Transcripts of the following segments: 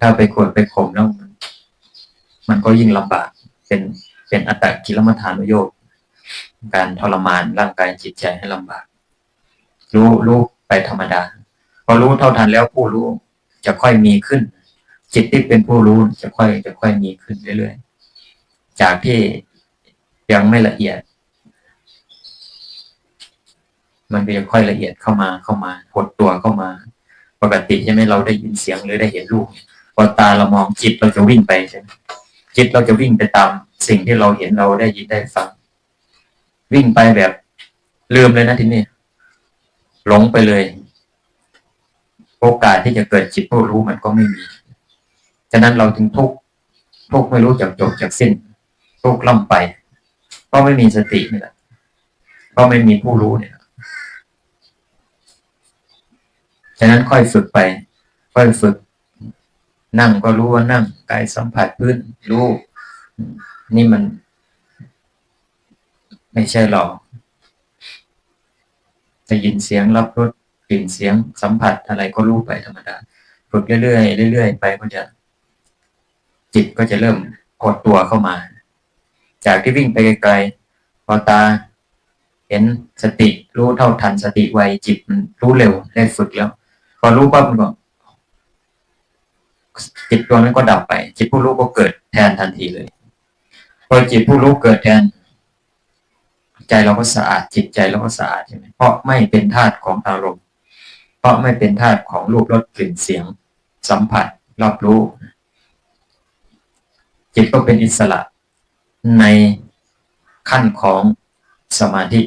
ถ้าไปกดไปข่มแล้วมันก็ยิ่งลำบากเป็นเป็นอัตตกิลมัฐานุโยกการทรมานร่างกายจิตใจให้ลำบาก รู้รู้ไปธรรมดา พอรู้เท่าทันแล้วผู้รู้จะค่อยมีขึ้น จิตที่เป็นผู้รู้จะค่อยจะค่อยมีขึ้นเรื่อยๆจากที่ยังไม่ละเอียด มันก็จะค่อยละเอียดเข้ามาเข้ามาหดตัวเข้ามา ปกติใช่ไหมเราได้ยินเสียงหรือได้เห็นรูป พอตาเรามองจิตเราจะวิ่งไปใช่ไหมจิตเราจะวิ่งไปตามสิ่งที่เราเห็นเราได้ยินได้ฟัง วิ่งไปแบบลืมเลยนะทีนี้หลงไปเลย โอกาสที่จะเกิดจิตผู้รู้มันก็ไม่มีฉะนั้นเราถึงทุกข์ทุกข์ไม่รู้จักจบจากสิ้น ทุกข์ล่ำไปเพราะไม่มีสตินี่แหละเพราะไม่มีผู้รู้เนี่ยฉะนั้นค่อยฝึกไป ค่อยฝึก นั่งก็รู้ว่านั่งกายสัมผัสพื้นรู้นี่มัน ไม่ใช่หรอกจะยินเสียงรับรสกลิ่นเสียงสัมผัสอะไรก็รู้ไปธรรมดาฝึกเรื่อยๆเรื่อยๆไปก็จะจิตก็จะเริ่มกดตัวเข้ามา จากที่วิ่งไปไกลๆพอตา เห็นสติรู้เท่าทันสติไวจิตมันรู้เร็วได้ฝึกแล้ว พอรู้ปั๊บมันก็ จิตตัวนั้นก็ดับไป จิตผู้รู้ก็เกิดแทนทันทีเลยพอจิตผู้รู้เกิดแทน ใจเราก็สะอาด จิตใจเราก็สะอาดใช่ไหมเพราะไม่เป็นธาตุของอารมณ์ เพราะไม่เป็นธาตุของรูปรสกลิ่นเสียง สัมผัสรับรู้ จิตก็เป็นอิสระในขั้นของสมาธิ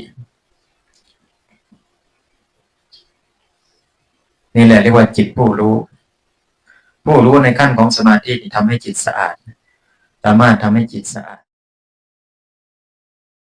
นี่แหละเรียกว่าจิตผู้รู้ ผู้รู้ในขั้นของสมาธิที่ทำให้จิตสะอาด สามารถทำให้จิตสะอาด